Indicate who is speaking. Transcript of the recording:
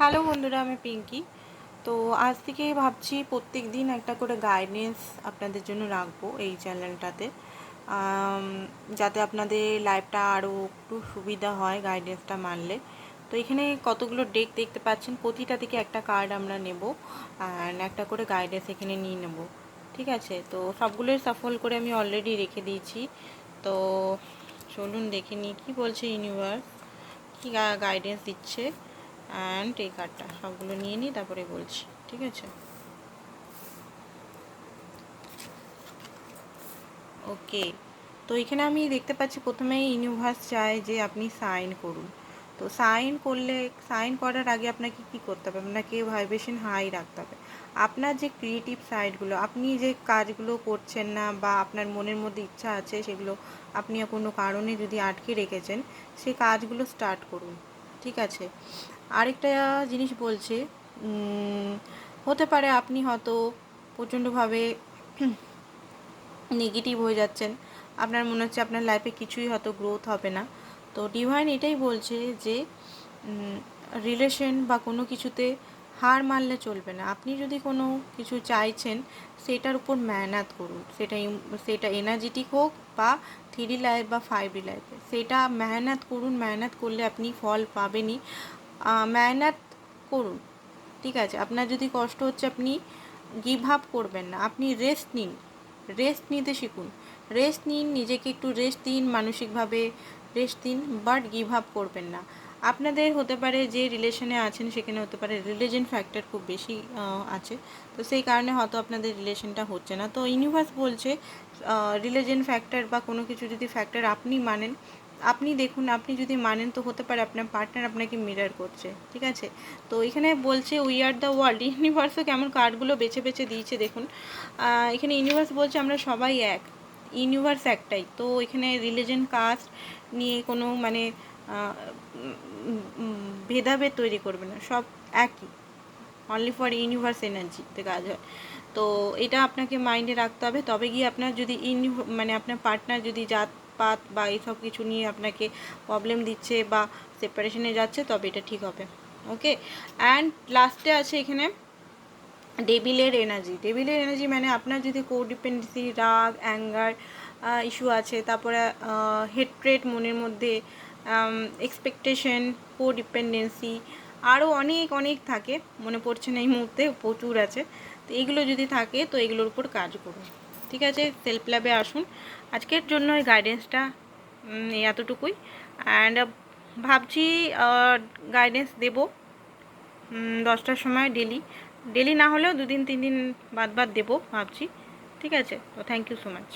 Speaker 1: Hello বন্ধুরা, আমি পিঙ্কি। তো আজ থেকে ভাবছি প্রত্যেক দিন একটা করে গাইডেন্স আপনাদের জন্য রাখব এই চ্যানেলটাতে যাতে আপনাদের লাইফটা আরও একটু সুবিধা হয় গাইডেন্সটা মানলে। তো এখানে কতগুলো ডেক দেখতে পাচ্ছেন, প্রতিটা থেকে একটা কার্ড আমরা নেব অ্যান্ড একটা করে গাইডেন্স এখানে নিয়ে নেব। ঠিক আছে? তো সবগুলোই সফল করে আমি অলরেডি রেখে দিয়েছি। তো চলুন দেখে নিই, কী বলছে ইউনিভার্স কী গাইডেন্স দিচ্ছে? অ্যান্ড এই কার্ডটা সবগুলো নিয়ে নিই তারপরে বলছি, ঠিক আছে? ওকে তো এখানে আমি দেখতে পাচ্ছি প্রথমেই ইউনিভার্স চায় যে আপনি সাইন করুন। তো সাইন করলে সাইন করার আগে আপনাকে কি করতে হবে? আপনাকে ভাইব্রেশন হাই রাখতে হবে। আপনার যে ক্রিয়েটিভ সাইডগুলো আপনি যে কাজগুলো করছেন না বা আপনার মনের মধ্যে ইচ্ছা আছে সেগুলো আপনি কোনো কারণে যদি আটকে রেখেছেন সেই কাজগুলো স্টার্ট করুন। ঠিক আছে। আরেকটা জিনিস বলছে হতে পারে আপনি হয়তো প্রচণ্ডভাবে নেগেটিভ হয়ে যাচ্ছেন। আপনার মনে হচ্ছে আপনার লাইফে কিছুই হয়তো গ্রোথ হবে না। তো ডিভাইন এটাই বলছে যে রিলেশন বা কোনো কিছুতে হার মানলে চলবে না। আপনি যদি কোনো কিছু চাইছেন, সেটার উপর মেহনত করুন। সেটা সেটা এনার্জেটিক হোক বা থ্রি লাইফ বা ফাইভ লাইফে সেটা মেহনত করুন, মেহনত করলে আপনি ফল পাবেনই। মেহনত করুন, ঠিক আছে? আপনার যদি কষ্ট হচ্ছে, আপনি গিভ আপ করবেন না। আপনি রেস্ট নিন রেস্ট নিতে শিখুন। রেস্ট নিন, নিজেকে একটু রেস্ট দিন, মানসিকভাবে রেস্ট দিন বাট গিভ আপ করবেন না। আপনাদের হতে পারে যে রিলেশনে আছেন, সেখানে হতে পারে রিলিজন ফ্যাক্টর খুব বেশি আছে। তো সেই কারণে হয়তো আপনাদের রিলেশনটা হচ্ছে না। তো ইউনিভার্স বলছে রিলিজন ফ্যাক্টর বা কোনো কিছু যদি ফ্যাক্টর আপনি মানেন, আপনি দেখুন, আপনি যদি মানেন তো হতে পারে আপনার পার্টনার আপনাকে মিরার করছে, ঠিক আছে? তো এখানে বলছে উই আর দ্য ওয়ার্ল্ড ইউনিভার্সও কেমন কার্ডগুলো বেছে বেছে দিয়েছে, দেখুন। এখানে ইউনিভার্স বলছে, আমরা সবাই এক। ইউনিভার্স একটাই। তো এখানে রিলিজন কাস্ট নিয়ে কোনো মানে ভেদাভেদ তৈরি করবে না। সব একই। অনলি ফর ইউনিভার্স এনার্জিতে কাজ হয়। তো এটা আপনাকে মাইন্ডে রাখতে হবে। তবে গিয়ে আপনার যদি ইউনি মানে আপনার পার্টনার যদি জাতপাত বা এইসব কিছু নিয়ে আপনাকে প্রবলেম দিচ্ছে বা সেপারেশনে যাচ্ছে, তবে এটা ঠিক হবে। ওকে অ্যান্ড লাস্টে আছে এখানে ডেবিলের এনার্জি ডেবিলের এনার্জি মানে আপনার যদি কোডিপেন্ডেন্সি রাগ অ্যাঙ্গার ইস্যু আছে, তারপরে হেট্রেট মনের মধ্যে এক্সপেকটেশন কোডিপেন্ডেন্সি আরও অনেক অনেক থাকে। মনে পড়ছে না এই মুহূর্তে, প্রচুর আছে। তো এইগুলো যদি থাকে, তো এগুলোর উপর কাজ করুন। ঠিক আছে? সেলফ ল্যাবে আসুন। আজকের জন্য এই গাইডেন্সটা এতটুকুই। অ্যান্ড ভাবছি গাইডেন্স দেবো দশটার সময় ডেলি ডেলি না হলেও দুদিন তিন দিন বাদ বাদ দেবো, ভাবছি। ঠিক আছে? তো থ্যাংক ইউ সো মাচ